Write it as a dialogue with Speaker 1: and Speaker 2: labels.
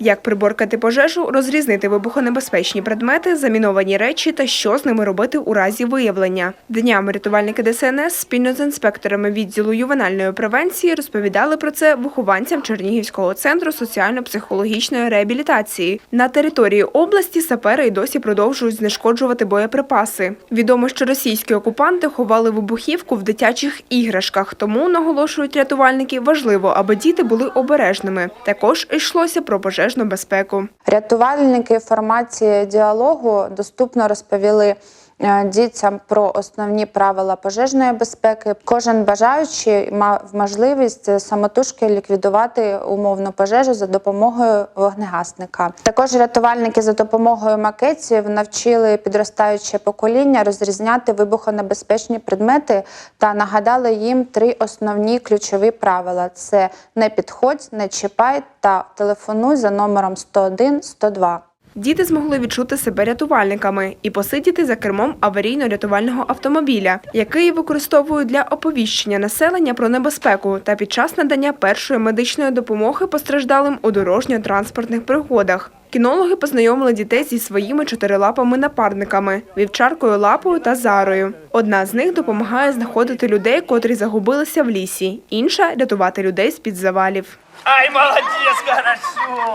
Speaker 1: Як приборкати пожежу, розрізнити вибухонебезпечні предмети, заміновані речі та що з ними робити у разі виявлення. Днями рятувальники ДСНС спільно з інспекторами відділу ювенальної превенції розповідали про це вихованцям Чернігівського центру соціально-психологічної реабілітації. На території області сапери й досі продовжують знешкоджувати боєприпаси. Відомо, що російські окупанти ховали вибухівку в дитячих іграшках, тому наголошують рятувальники, важливо, аби діти були обережними. Також йшлося про пожежну безпеку.
Speaker 2: Рятувальники формації діалогу доступно розповіли дітям про основні правила пожежної безпеки. Кожен бажаючий мав можливість самотужки ліквідувати умовну пожежу за допомогою вогнегасника. Також рятувальники за допомогою макетів навчили підростаюче покоління розрізняти вибухонебезпечні предмети та нагадали їм три основні ключові правила: це не підходь, не чіпай та телефонуй за номером 101 102.
Speaker 1: Діти змогли відчути себе рятувальниками і посидіти за кермом аварійно-рятувального автомобіля, який використовують для оповіщення населення про небезпеку та під час надання першої медичної допомоги постраждалим у дорожньо-транспортних пригодах. Кінологи познайомили дітей зі своїми чотирилапими напарниками вівчаркою лапою та зарою. Одна з них допомагає знаходити людей, котрі загубилися в лісі, інша рятувати людей з під завалів.
Speaker 3: Ай, молодец, хорошо!